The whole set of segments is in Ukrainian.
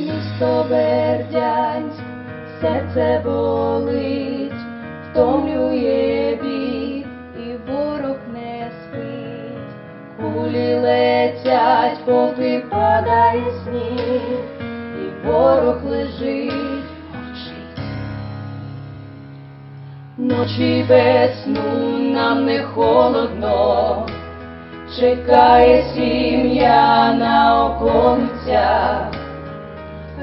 Місто Бердянськ, серце болить, втомлює бій, і ворог не спить. Кулі летять, поки падає сніг, і ворог лежить, мовчить. Ночі без сну нам не холодно, чекає сім'я на околицях.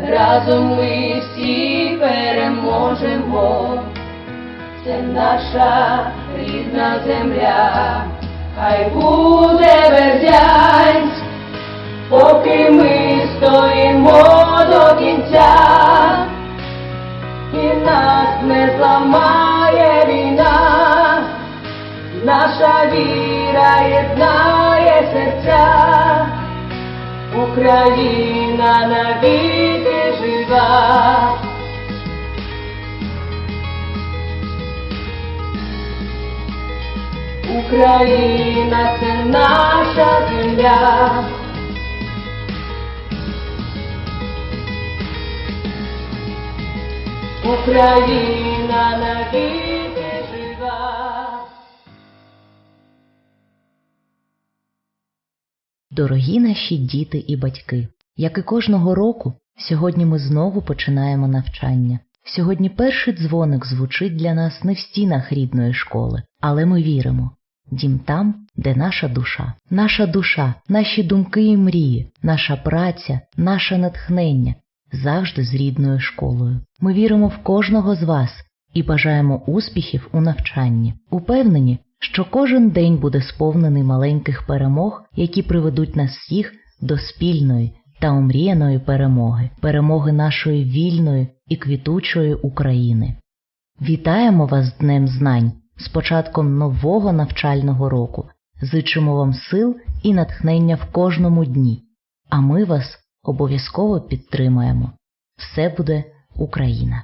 Разом ми всі переможемо, це наша рідна земля, хай буде Бердянськ, поки ми стоїмо до кінця, і нас не зламає війна, наша віра єднає серця. Україна навіки жива. Україна це наша земля. Україна навіки жива. Дорогі наші діти і батьки, як і кожного року, сьогодні ми знову починаємо навчання. Сьогодні перший дзвоник звучить для нас не в стінах рідної школи, але ми віримо. Дім там, де наша душа, наша душа, наші думки і мрії, наша праця, наше натхнення завжди з рідною школою. Ми віримо в кожного з вас і бажаємо успіхів у навчанні. Упевнені, що кожен день буде сповнений маленьких перемог, які приведуть нас всіх до спільної та омріяної перемоги, перемоги нашої вільної і квітучої України. Вітаємо вас з Днем Знань, з початком нового навчального року. Зичимо вам сил і натхнення в кожному дні, а ми вас обов'язково підтримаємо. Все буде Україна!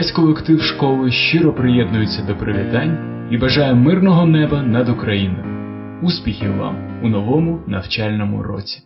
Весь колектив школи щиро приєднується до привітань і бажає мирного неба над Україною. Успіхів вам у новому навчальному році!